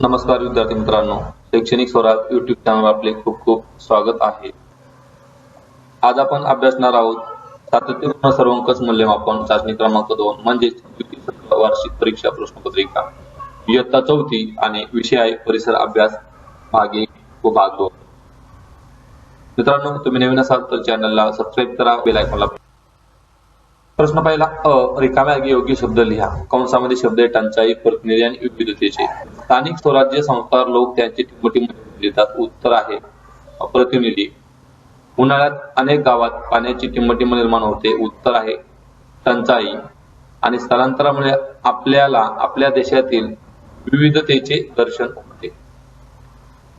नमस्कार विद्यार्थी मित्रांनो शैक्षणिक स्वराज युट्यूब चॅनल आपले खूप खूप स्वागत आहे. आज आपण अभ्यासणार आहोत सातत्यपूर्ण सर्वंकच मूल्यमापन चाचणी क्रमांक दोन म्हणजेच वार्षिक परीक्षा प्रश्नपत्रिका. इयत्ता चौथी आणि विषय आहे परिसर अभ्यास भाग एक व भाग दोन मित्रांनो तुम्ही नवीन असाल तर चॅनलला सबस्क्राईब करा बेल आयकॉनला प्रश्न पहिला अ रिकाम्या योग्य शब्द लिहा. कंसामध्ये शब्द आहे टंचाई प्रतिनिधी आणि विविधतेचे. स्थानिक स्वराज्य संस्था लोक त्यांची टिंबटिंब लिहितात उत्तर आहे प्रतिनिधी उन्हाळ्यात अनेक गावात पाण्याची टिंबटिंब निर्माण होते. उत्तर आहे टंचाई. आणि स्थलांतरामुळे आपल्याला आपल्या देशातील विविधतेचे दर्शन होते.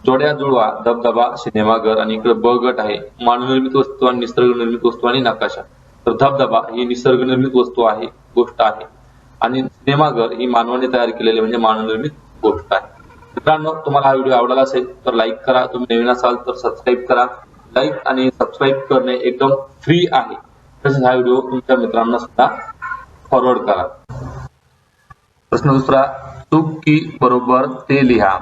जोड्या जुळवा धबधबा सिनेमाघर आणि इकडे ब गट आहे. मानवनिर्मित वस्तू आणि निसर्ग निर्मित वस्तू आणि नकाशा. तर धबधबा ही निसर्ग निर्मित वस्तू आहे गोष्ट आहे. आणि सिनेमाघर ही मानवाने तयार केलेली म्हणजे मानवनिर्मित गोष्ट आहे. मित्रांनो तुम्हाला हा व्हिडिओ आवडला असेल तर लाईक करा. तुम्ही नवीन असाल तर सबस्क्राईब करा. लाईक आणि सबस्क्राईब करणे एकदम फ्री आहे. तसेच हा व्हिडिओ तुमच्या मित्रांना सुद्धा फॉरवर्ड करा. प्रश्न दुसरा चूक की बरोबर ते लिहा.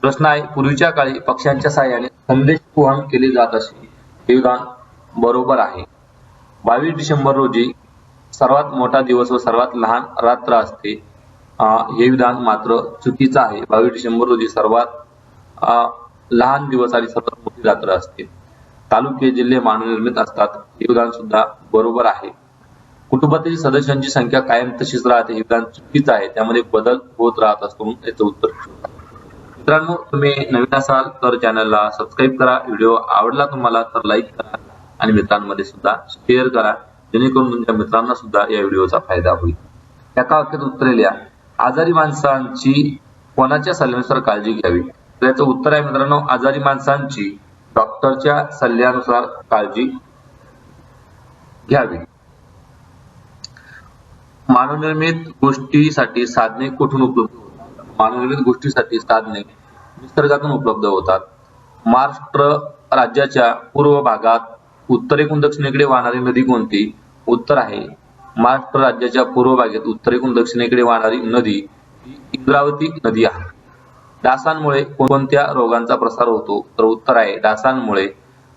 प्रश्न आहे पूर्वीच्या काळी पक्ष्यांच्या साह्याने संदेश वहन केले जात असे. हे विधान बरोबर आहे. बावीस डिसेंबर रोजी सर्वात मोठा दिवस व सर्वात लहान रात्र असते. हे विधान मात्र चुकीचं आहे. बावीस डिसेंबर रोजी सर्वात लहान दिवस आणि सर्वात मोठी रात्र असते. तालुके जिल्हे मानवनिर्मित असतात. हे विधान सुद्धा बरोबर आहे. कुटुंबातील सदस्यांची संख्या कायम तशीच राहते. हे विधान चुकीचं आहे. त्यामध्ये बदल होत राहत असतो म्हणून याचं उत्तर मित्रांनो तुम्ही नवीन असाल तर चॅनलला सबस्क्राईब करा. व्हिडिओ आवडला तुम्हाला तर लाईक करा. आणि मित्रांमध्ये सुद्धा शेअर करा. जेणेकरून तुमच्या मित्रांना सुद्धा या व्हिडिओचा फायदा होईल. एका वाक्यात उत्तरे लिहा. आजारी माणसांची कोणाच्या सल्ल्यानुसार काळजी घ्यावी? तर याचं उत्तर आहे मित्रांनो आजारी माणसांची डॉक्टरच्या सल्ल्यानुसार काळजी घ्यावी. मानवनिर्मित गोष्टीसाठी साधने कुठून उपलब्ध होतात? मानवनिर्मित गोष्टीसाठी साधने निसर्गातून उपलब्ध होतात. महाराष्ट्र राज्याच्या पूर्व भागात उत्तरेकडून दक्षिणेकडे वाहणारी नदी कोणती? उत्तर आहे. महाराष्ट्र राज्याच्या पूर्व भागात उत्तरेकडून दक्षिणेकडे वाहणारी नदी ही इंद्रावती नदी आहे. डासांमुळे कोणत्या रोगांचा प्रसार होतो? तर उत्तर आहे डासांमुळे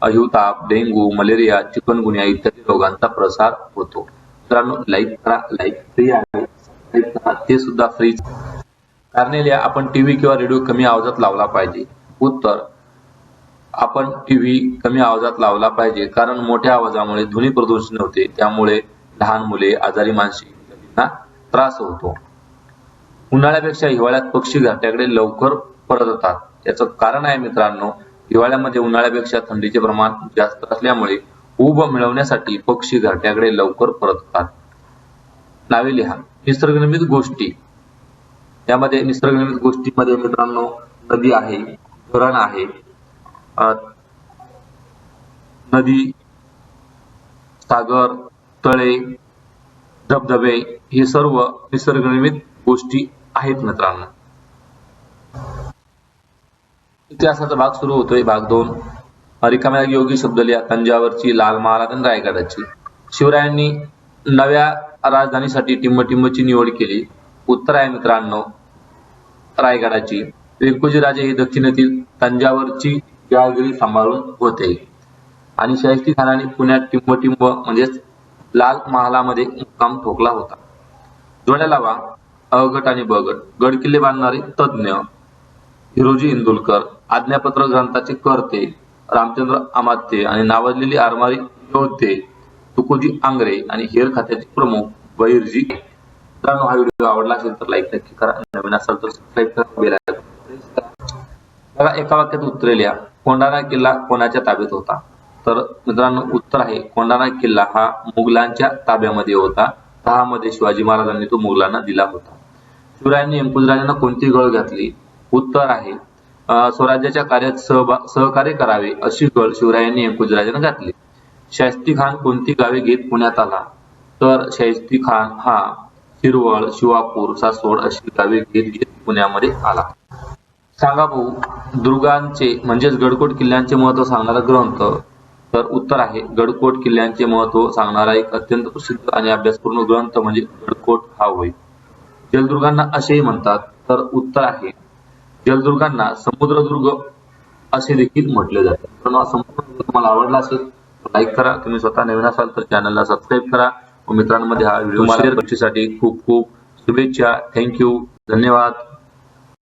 हिवताप डेंग्यू मलेरिया चिकनगुनिया इत्यादी रोगांचा प्रसार होतो. मित्रांनो लाईक करा लाईक फ्री आहे. करा ते सुद्धा फ्री कारनेलिया आपण टीव्ही किंवा रेडिओ कमी आवाजात लावला पाहिजे. उत्तर आपण टीव्ही कमी आवाजात लावला पाहिजे. कारण मोठ्या आवाजामुळे ध्वनी प्रदूषण होते. त्यामुळे लहान मुले आजारी माणसे त्रास होतो. उन्हाळ्यापेक्षा हिवाळ्यात पक्षी घरट्याकडे लवकर परत येतात याचं कारण आहे मित्रांनो हिवाळ्यामध्ये उन्हाळ्यापेक्षा थंडीचे प्रमाण जास्त असल्यामुळे ऊब मिळवण्यासाठी पक्षी घरट्याकडे लवकर परततात. नावे लिहा. निसर्गनिर्मित गोष्टी. यामध्ये निसर्गनिर्मित गोष्टीमध्ये मित्रांनो नदी आहे धरण आहे नदी सागर तळे धबधबे हे सर्व निसर्गनिर्मित गोष्टी आहेत मित्रांनो. इतिहासाचा भाग सुरू होतोय भाग दोन. रिकाम्या योगी शब्द लिहा तंजावरची लाल महाराज आणि रायगडाची. शिवरायांनी नव्या राजधानीसाठी टिंबटिंबची निवड केली. उत्तर आहे मित्रांनो रायगडाची. वेलकुजी राजे हे दक्षिणेतील तंजावरची जहागिरी सांभाळून होते. आणि शाहिस्ती खानाने पुण्यात टिंबटिंब म्हणजेच लाल महालामध्ये मुक्काम ठोकला होता. जोड्या लावा अ गट आणि बगट गड किल्ले बांधणारे तज्ज्ञ हिरोजी इंदुलकर आज्ञापत्र ग्रंथाचे कर्ते रामचंद्र अमात्य आणि नावाजलेली आरमारी योद्धे तुकोजी आंग्रे आणि हेर खात्याचे प्रमुख बहिर्जी. मित्रांनो हा व्हिडिओ आवडला असेल तर लाईक नक्की करा. नवीन असाल तर सबस्क्राईब करा. बेल एका वाक्यात उतरेल्या कोंढाणा किल्ला कोणाच्या ताब्यात होता? तर मित्रांनो उत्तर आहे कोंढाणा किल्ला हा मुघलांच्या ताब्यामध्ये होता. दहा मध्ये शिवाजी महाराजांनी तो मुघलांना दिला होता. शिवरायांनी यमकुजराजांना कोणती गळ घातली? उत्तर आहे स्वराज्याच्या कार्यात सहकार्य करावे अशी गळ शिवरायांनी यमकुजराजांना घातली. शाहिस्ती खान कोणती गावे घेत पुण्यात आला? तर शाहिस्ती खान हा शिरवळ शिवापूर सासवड अशी गावे घेत घेत पुण्यामध्ये आला. सांगा भाऊ दुर्गांचे म्हणजेच गडकोट किल्ल्यांचे महत्त्व सांगणारा ग्रंथ तर उत्तर आहे गडकोट किल्ल्यांचे महत्त्व सांगणारा एक अत्यंत प्रसिद्ध आणि अभ्यासपूर्ण ग्रंथ म्हणजे गडकोट हा होय. जलदुर्गांना असेही म्हणतात तर उत्तर आहे. जलदुर्गांना समुद्रदुर्ग असे देखील म्हटले जाते. हा संपूर्ण तुम्हाला आवडला असेल तर लाईक करा. तुम्ही स्वतः नवीन असाल तर चॅनलला सबस्क्राईब करा. व मित्रांमध्ये हा व्हिडिओ शेअर खूप खूप शुभेच्छा. थँक्यू धन्यवाद.